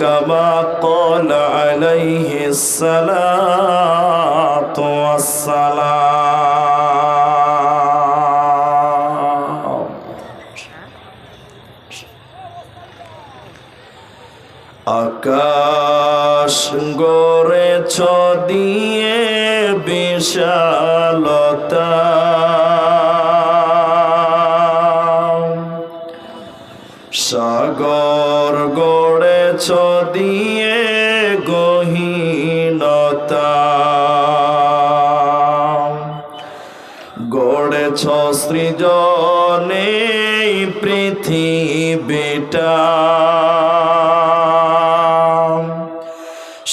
كما قال عليه الصلاة والسلام আকাশ গড়েছ দিয়ে বিশালতা সাগর গড়েছ দিয়ে গহীনতা। গড়েছ সৃজনে পৃথিবীটা।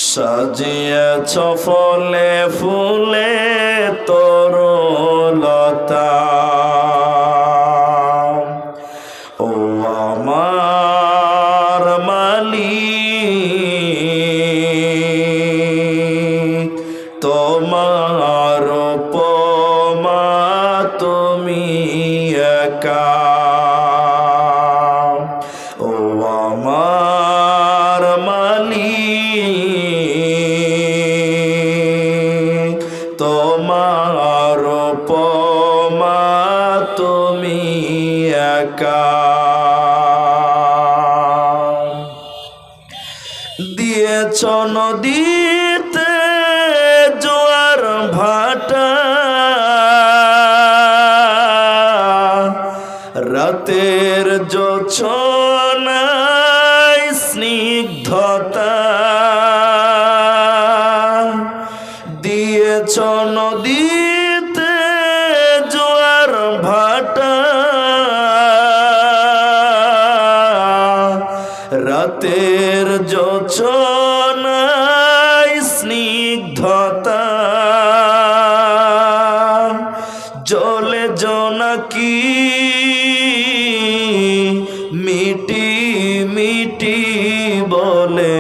সাজিয়েছ ফলে ফুলে তোমার পমা তুমি একা। ও আমার মালিক তোমার পমা তুমি একা। দিয়েছ নদীতে জোয়ার ভাটা। রাতের জোছনায় স্নিগ্ধতা। দিয়েছ নদীতে রাতের জোছনায় স্নিগ্ধতা। জলে জোনাকি মিটি মিটি বলে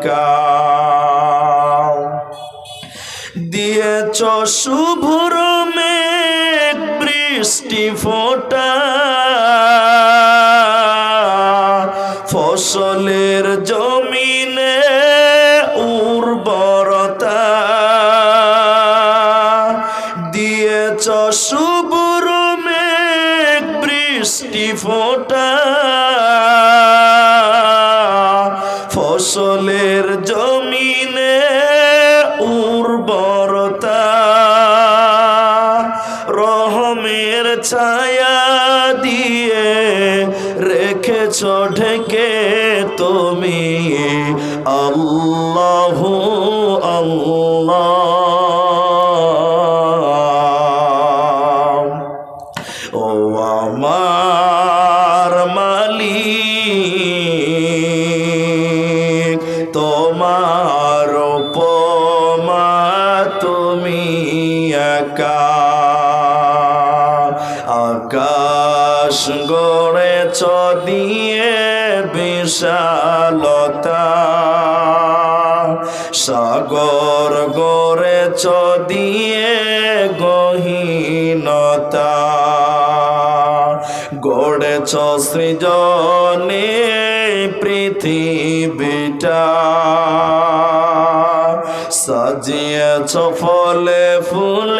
একা দিয়েছ শুভ্র মেঘ বৃষ্টি ফোটা। ফসলের জমিনে উর্বরতা। দিয়েছ শুভ্র মেঘ বৃষ্টি ফোটা। ছায়া দিয়ে রেখেছ ঢেকে তুমি। আল্লাহ আল্লাহ। আকাশ গড়েছ দিয়ে বিশালতা। সাগর গড়েছ দিয়ে গহীনতা। গড়েছ সৃজনে পৃথিবীটা। সাজিয়েছ ফলে ফুলে